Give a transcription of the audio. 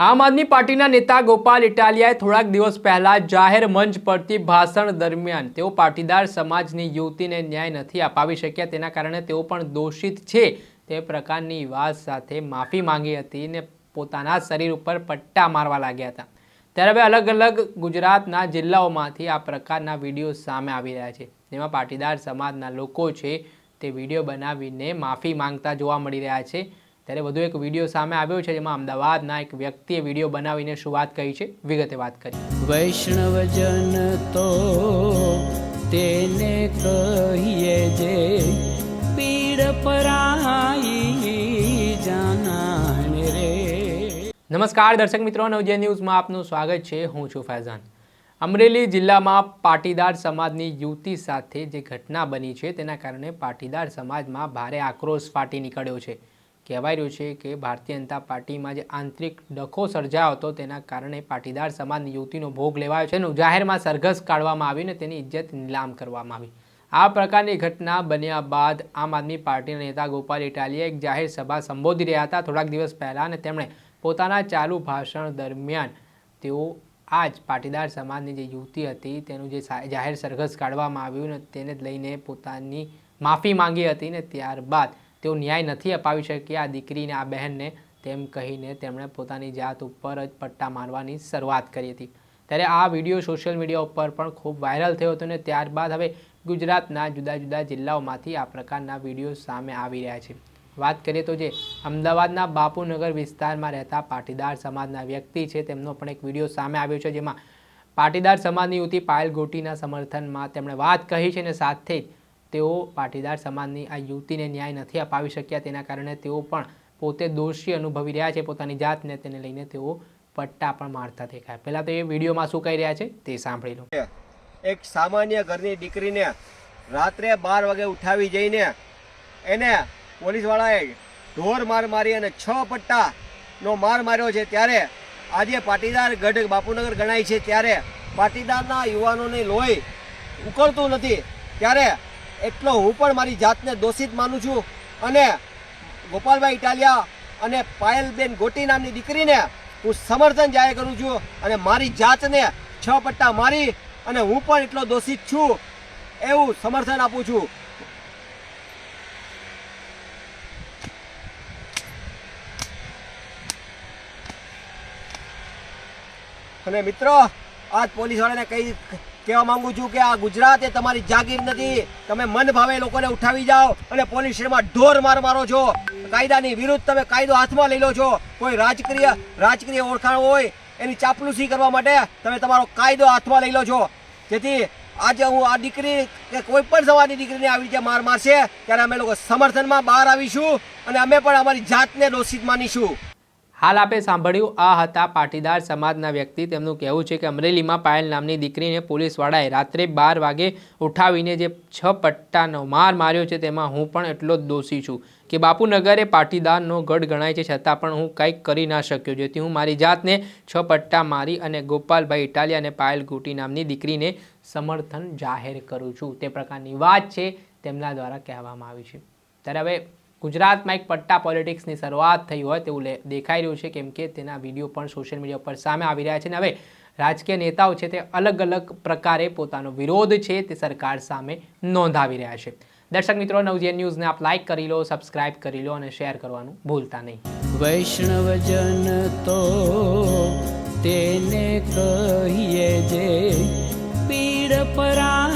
આમ આદમી પાર્ટીના નેતા ગોપાલ ઇટાલિયાએ થોડાક દિવસ પહેલા જાહેર મંચ પરથી ભાષણ દરમિયાન તેઓ પાટીદાર સમાજની યુવતીને ન્યાય નથી અપાવી શક્યા. તેના કારણે તેઓ પણ દોષિત છે. તે પ્રકારની વાત સાથે માફી માંગી હતી ને પોતાના શરીર ઉપર પટ્ટા મારવા લાગ્યા હતા. ત્યારે હવે અલગ અલગ ગુજરાતના જિલ્લાઓમાંથી આ પ્રકારના વીડિયો સામે આવી રહ્યા છે. જેમાં પાટીદાર સમાજના લોકો છે તે વીડિયો બનાવીને માફી માંગતા જોવા મળી રહ્યા છે. ત્યારે વધુ એક વીડિયો સામે આવ્યો છે જેમાં અમદાવાદના એક વ્યક્તિએ વીડિયો બનાવીને શું વાત કહી છે? વિગતે વાત કરી વૈષ્ણવજન તો તેને કહીએ જે પીડ પરાઈ જાનાને રે. નમસ્કાર દર્શક મિત્રો નવજે ન્યૂઝમાં આપનું સ્વાગત છે. હું છું ફૈઝાન. અમરેલી જિલ્લામાં પાટીદાર સમાજની યુવતી સાથે જે ઘટના બની છે તેના કારણે પાટીદાર સમાજમાં ભારે આક્રોશ ફાટી નીકળ્યો છે. કહેવાય રહ્યું છે કે ભારતીય જનતા પાર્ટીમાં જે આંતરિક ડખો સર્જાયો હતો, તેના કારણે પાટીદાર સમાજની યુવતીનો ભોગ લેવાયો છે અને જાહેરમાં સરઘસ કાઢવામાં આવી અને તેની ઇજ્જત નીલામ કરવામાં આવી. આ પ્રકારની ઘટના બન્યા બાદ આમ આદમી પાર્ટીના નેતા ગોપાલ ઇટાલિયા એક જાહેર સભા સંબોધી રહ્યા હતા. થોડાક દિવસ પહેલાં અને તેમણે પોતાના ચાલુ ભાષણ દરમિયાન તેઓ આ જ પાટીદાર સમાજની જે યુવતી હતી, તેનું જે જાહેર સરઘસ કાઢવામાં આવ્યું ને તેને લઈને પોતાની માફી માંગી હતી ને ત્યારબાદ તેઓ ન્યાય નથી અપાવી શક્યા. આ દીકરીને, આ બહેનને તેમ કહીને તેમણે પોતાની જાત ઉપર જ પટ્ટા મારવાની શરૂઆત કરી હતી. ત્યારે આ વીડિયો સોશિયલ મીડિયા ઉપર પણ ખૂબ વાયરલ થયો હતો ને ત્યારબાદ હવે ગુજરાતના જુદા જુદા જિલ્લાઓમાંથી આ પ્રકારના વીડિયો સામે આવી રહ્યા છે. વાત કરીએ તો જે અમદાવાદના બાપુનગર વિસ્તારમાં રહેતા પાટીદાર સમાજના વ્યક્તિ છે, તેમનો પણ એક વીડિયો સામે આવ્યો છે, જેમાં પાટીદાર સમાજની યુવતી પાયલ ગોટીના સમર્થનમાં તેમણે વાત કહી છે અને સાથે જ તેઓ પાટીદાર સમાજની આ યુવતીને ન્યાય નથી અપાવી શક્યા. તેના કારણે તેઓ પણ પોતે દોષી અનુભવી રહ્યા છે. પોતાની જાતને તેને લઈને તેઓ પટ્ટા પણ મારતા દેખાય. પહેલાં તો એ વિડીયોમાં શું કહી રહ્યા છે તે સાંભળી લો. એક સામાન્ય ઘરની દીકરીને રાત્રે બાર વાગે ઉઠાવી જઈને એને પોલીસવાળાએ ઢોર માર મારી અને છ પટ્ટાનો માર માર્યો છે. ત્યારે આજે પાટીદાર ગઢ બાપુનગર ગણાય છે. ત્યારે પાટીદારના યુવાનોની લોહી ઉકળતું નથી. ત્યારે એટલો હું પણ મારી જાતને દોષિત માનું છું. અને ગોપાલભાઈ ઇટાલિયા અને પાયલબેન ગોટી નામની દીકરીને હું સમર્થન જાહેર કરું છું અને મારી જાતને છ પટ્ટા મારી અને હું પણ એટલો દોષિત છું એવું સમર્થન આપું છું. અને મિત્રો, આજ પોલીસ વાળાને કઈ કહેવા માંગુ છું કે આ ગુજરાત એ તમારી જાગીર નથી. તમે મન ભાવે લોકોને ઉઠાવી જાઓ અને પોલીસ સ્ટેશનમાં ઢોર માર મારો છો. કાયદાની વિરુદ્ધ તમે કાયદો હાથમાં લઈ લો છો. કોઈ રાજકીય રાજકીય ઓળખાણ હોય એની ચાપલુસી કરવા માટે તમે તમારો કાયદો હાથમાં લઈ લો છો. જેથી આજે હું આ દીકરી કે કોઈ પણ સમાજની દીકરીને આવી રીતે માર મારશે, ત્યારે અમે લોકો સમર્થનમાં બહાર આવીશું અને અમે પણ અમારી જાતને દોષિત માનીશું. હાલ આપે સાંભળ્યું, આ હતા પાટીદાર સમાજના વ્યક્તિ. તેમનું કહેવું છે કે અમરેલીમાં પાયલ નામની દીકરીને પોલીસવાળાએ રાત્રે બાર વાગે ઉઠાવીને જે છ પટ્ટાનો માર માર્યો છે, તેમાં હું પણ એટલો જ દોષી છું કે બાપુનગરે પાટીદારનો ગઢ ગણાય છે, છતાં પણ હું કંઈક કરી ના શક્યો. જેથી હું મારી જાતને છ પટ્ટા મારી અને ગોપાલભાઈ ઇટાલિયા અને પાયલ ગોટી નામની દીકરીને સમર્થન જાહેર કરું છું. તે પ્રકારની વાત છે, તેમના દ્વારા કહેવામાં આવી છે. ત્યારે હવે ગુજરાતમાં એક પટ્ટા પોલિટિક્સની શરૂઆત થઈ હોય તેવું દેખાઈ રહ્યું છે કેમ કે તેના વીડિયો પણ સોશિયલ મીડિયા પર સામે આવી રહ્યા છે અને હવે રાજકીય નેતાઓ છે તે અલગ અલગ પ્રકારે પોતાનો વિરોધ છે તે સરકાર સામે નોંધાવી રહ્યા છે. દર્શક મિત્રો નવજીએન ન્યૂઝને આપ લાઈક કરી લો સબસ્ક્રાઇબ કરી લો અને શેર કરવાનું ભૂલતા નહીં. વૈષ્ણવજન તો તેને કહીએ જે પીડ પરા